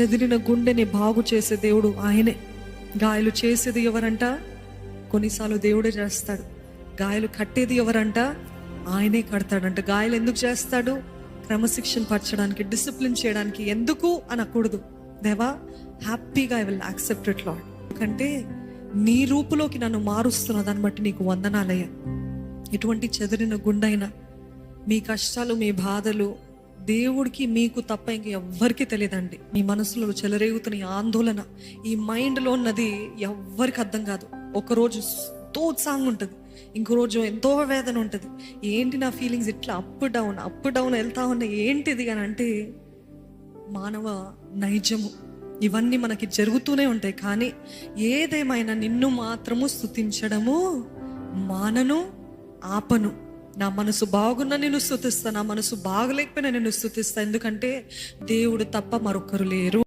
చెదిరిన గుండెని బాగు చేసే దేవుడు ఆయనే. గాయాలు చేసేది ఎవరంట? కొన్నిసార్లు దేవుడే చేస్తాడు. గాయాలు కట్టేది ఎవరంట? ఆయనే కడతాడంట. గాయలు ఎందుకు చేస్తాడు? క్రమశిక్షణ పరచడానికి డిసిప్లిన్ చేయడానికి ఎందుకు అనకూడదు. దేవా హ్యాపీగా I will accept it lord ఎందుకంటే నీ రూపులోకి నన్ను మారుస్తున్న దాన్ని బట్టి నీకు వందనాలయ్యా. ఎటువంటి చెదిరిన గుండైనా మీ కష్టాలు మీ బాధలు దేవుడికి మీకు తప్ప ఇంక ఎవ్వరికి తెలియదండి. మీ మనసులో చెలరేగుతున్న ఈ ఆందోళన ఈ మైండ్లో ఉన్నది ఎవ్వరికి అర్థం కాదు. ఒకరోజు ఎంతో ఉత్సాహంగా ఉంటుంది ఇంకో రోజు ఎంతో వేదన ఉంటుంది. ఏంటి నా ఫీలింగ్స్ ఇట్లా అప్ డౌన్ అప్ డౌన్ వెళ్తా ఉన్నా ఏంటిది అని అంటే మానవ నైజము. ఇవన్నీ మనకి జరుగుతూనే ఉంటాయి కానీ ఏదేమైనా నిన్ను మాత్రము స్తుతించడము మానను ఆపను. నా మనసు బాగున్నా నేను స్థుతిస్తా నా మనసు బాగలేకపోయినా నేను స్థుతిస్తా ఎందుకంటే దేవుడు తప్ప మరొకరు లేరు.